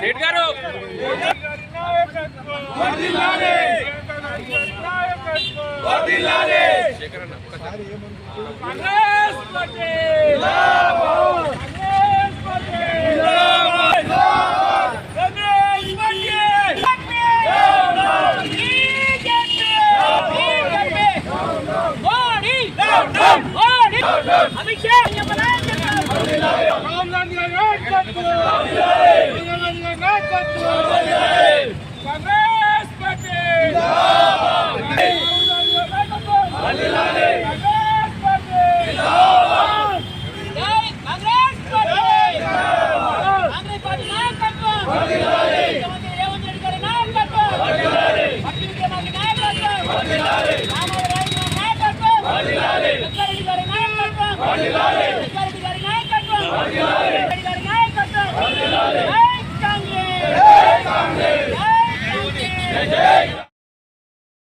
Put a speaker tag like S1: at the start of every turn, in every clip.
S1: సేట్ గారు
S2: Congress party Congress party Congress party Modi Modi Amit Shah Rahul Gandhi గారి నాయకత్వం రాహుల్ గాంధీ గారి నాయకత్వం కాంగ్రెస్ పార్టీ రాహుల్ గాంధీ గారి నాయకత్వం కాంగ్రెస్ పార్టీ జై కాంగ్రెస్ పార్టీ కాంగ్రెస్ పార్టీ నాయకత్వం ముఖ్యమంత్రి రేవంత్ రెడ్డి గారి నాయకత్వం పట్టిన ముఖ్యమంత్రి నాయకత్వం రామారావు గారి నాయకత్వం జగ్గారెడ్డి గారి నాయకత్వం జగ్గారెడ్డి గారి నాయకత్వం రెడ్డి గారి నాయకత్వం జై కాంగ్రెస్ జై Congress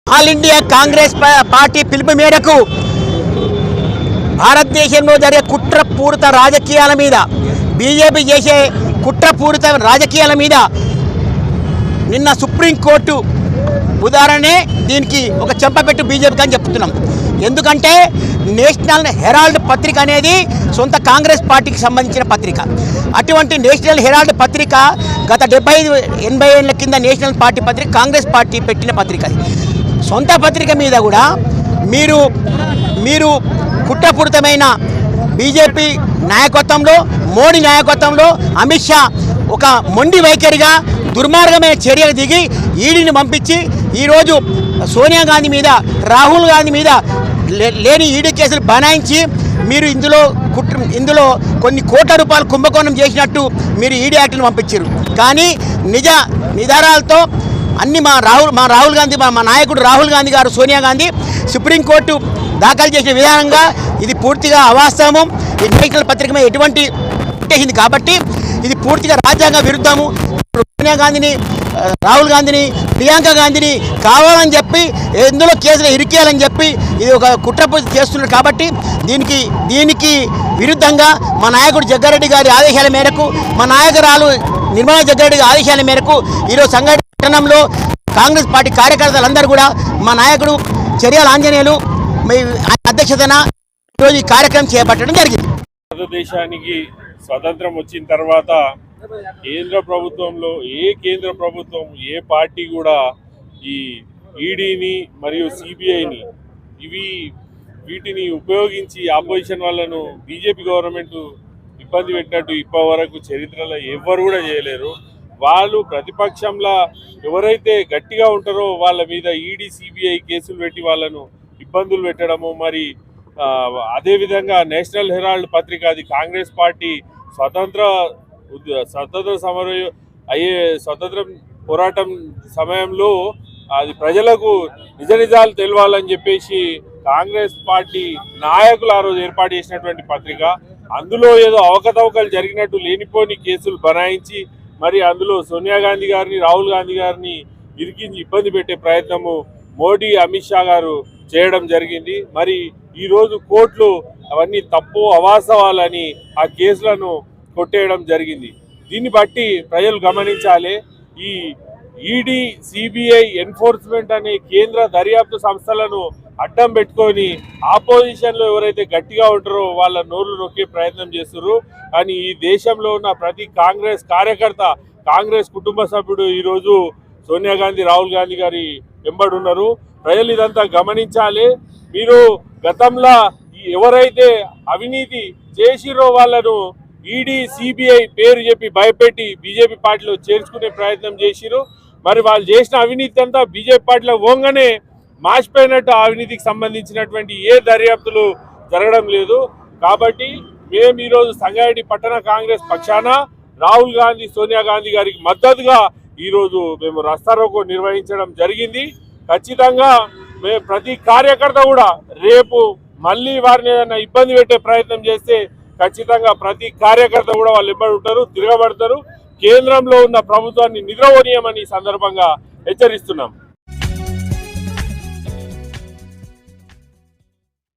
S3: all India Congress party పిలుపు మేరకు భారతదేశంలో జరిగే కుట్రపూరిత రాజకీయాల మీద బీజేపీ చేసే కుట్రపూరిత రాజకీయాల మీద నిన్న సుప్రీంకోర్టు ఉదాహరణే దీనికి ఒక చెంపపెట్టు బీజేపీకి అని చెప్తున్నాం. ఎందుకంటే నేషనల్ హెరాల్డ్ పత్రిక అనేది సొంత కాంగ్రెస్ పార్టీకి సంబంధించిన పత్రిక. అటువంటి నేషనల్ హెరాల్డ్ పత్రిక గత డెబ్బై ఐదు ఎనభై ఏళ్ళ కింద నేషనల్ పార్టీ పత్రిక కాంగ్రెస్ పార్టీ పెట్టిన పత్రిక సొంత పత్రిక మీద కూడా మీరు మీరు కుట్రపూరితమైన బీజేపీ నాయకత్వంలో మోడీ నాయకత్వంలో అమిత్ షా ఒక మొండి వైఖరిగా దుర్మార్గమైన చర్యలు దిగి ఈడీని పంపించి ఈరోజు సోనియా గాంధీ మీద రాహుల్ గాంధీ మీద లే- లేని ఈడీ కేసులు బనాయించి మీరు ఇందులో కుట్ర ఇందులో కొన్ని కోట్ల రూపాయలు కుంభకోణం చేసినట్టు మీరు ఈడీ యాక్ట్ని పంపించారు. కానీ నిజ నిధారాలతో అన్ని మా రాహుల్ మా రాహుల్ గాంధీ మా నాయకుడు రాహుల్ గాంధీ గారు సోనియా గాంధీ సుప్రీంకోర్టు దాఖలు చేసిన విధానంగా ఇది పూర్తిగా అవాస్తవము ఈ నేషనల్ పత్రిక మీద ఎటువంటి పెట్టేసింది కాబట్టి ఇది పూర్తిగా రాజ్యాంగ విరుద్ధము. సోనియా గాంధీని రాహుల్ గాంధీని ప్రియాంక గాంధీని కావాలని చెప్పి ఎందులో కేసులు ఇరికేయాలని చెప్పి ఇది ఒక కుట్రపూజ చేస్తున్నారు కాబట్టి దీనికి దీనికి విరుద్ధంగా మా నాయకుడు జగ్గారెడ్డి గారి ఆదేశాల మేరకు మా నాయకురాలు నిర్మలా జగ్గారెడ్డి ఆదేశాల మేరకు ఈరోజు సంఘటన పట్టణంలో కాంగ్రెస్ పార్టీ కార్యకర్తలందరూ కూడా మా నాయకుడు చర్యల ఆంజనేయులు మీ అధ్యక్షతన ఈరోజు ఈ కార్యక్రమం చేపట్టడం జరిగింది.
S4: భారతదేశానికి స్వతంత్రం వచ్చిన తర్వాత కేంద్ర ప్రభుత్వంలో ఏ కేంద్ర ప్రభుత్వం ఏ పార్టీ కూడా ఈ ఈడీని మరియు సిబిఐని ఇవి వీటిని ఉపయోగించి ఆపోజిషన్ వాళ్ళను బీజేపీ గవర్నమెంట్ ఇబ్బంది పెట్టినట్టు ఇప్పటి వరకు చరిత్రలో ఎవ్వరు కూడా చేయలేరు. వాళ్ళు ప్రతిపక్షంలో ఎవరైతే గట్టిగా ఉంటారో వాళ్ళ మీద ఈడీ సిబిఐ కేసులు పెట్టి వాళ్ళను ఇబ్బందులు పెట్టడము మరి అదేవిధంగా నేషనల్ హెరాల్డ్ పత్రిక అది కాంగ్రెస్ పార్టీ స్వతంత్ర స్వతంత్ర సమర అయ్యే స్వతంత్ర పోరాటం సమయంలో అది ప్రజలకు నిజ నిజాలు తెలవాలని చెప్పేసి కాంగ్రెస్ పార్టీ నాయకులు ఆ రోజు ఏర్పాటు చేసినటువంటి పత్రిక. అందులో ఏదో అవకతవకలు జరిగినట్టు లేనిపోని కేసులు బనాయించి మరి అందులో సోనియా గాంధీ గారిని రాహుల్ గాంధీ గారిని ఇరికించి ఇబ్బంది పెట్టే ప్రయత్నము మోడీ అమిత్ షా గారు చేయడం జరిగింది. మరి ఈరోజు కోర్టులు అవన్నీ తప్పు అవాస్తవాలని ఆ కేసులను కొట్టేయడం జరిగింది. దీన్ని బట్టి ప్రజలు గమనించాలి. ఈ ఈడీ సిబిఐ ఎన్ఫోర్స్మెంట్ అనే కేంద్ర దర్యాప్తు సంస్థలను అడ్డం పెట్టుకొని ఆపోజిషన్లో ఎవరైతే గట్టిగా ఉంటారో వాళ్ళ నోర్లు నొక్కే ప్రయత్నం చేస్తున్నారు కానీ ఈ దేశంలో ఉన్న ప్రతి కాంగ్రెస్ కార్యకర్త కాంగ్రెస్ కుటుంబ సభ్యుడు ఈరోజు సోనియా గాంధీ రాహుల్ గాంధీ గారి వెంబడి ఉన్నారు ప్రజలు ఇదంతా గమనించాలి. మీరు గతంలో ఈ ఎవరైతే అవినీతి చేసిరో వాళ్ళను ఈడీ సిబిఐ పేరు చెప్పి భయపెట్టి బీజేపీ పార్టీలో చేర్చుకునే ప్రయత్నం చేసిరు మరి వాళ్ళు చేసిన అవినీతి అంతా బీజేపీ పార్టీలో పోగానే మాసిపోయినట్టు అవినీతికి సంబంధించినటువంటి ఏ దర్యాప్తులు జరగడం లేదు. కాబట్టి మేము ఈరోజు సంగారెడ్డి పట్టణ కాంగ్రెస్ పక్షాన రాహుల్ గాంధీ సోనియా గాంధీ గారికి మద్దతుగా ఈరోజు మేము రస్తారోకో నిర్వహించడం జరిగింది. ఖచ్చితంగా ప్రతి కార్యకర్త కూడా రేపు మళ్ళీ వారిని ఏదైనా ఇబ్బంది పెట్టే ప్రయత్నం చేస్తే ఖచ్చితంగా ప్రతి కార్యకర్త కూడా వాళ్ళు ఇబ్బంది ఉంటారు తిరగబడతారు. కేంద్రంలో ఉన్న ప్రభుత్వాన్ని నిద్రపోనీయమని సందర్భంగా హెచ్చరిస్తున్నాం.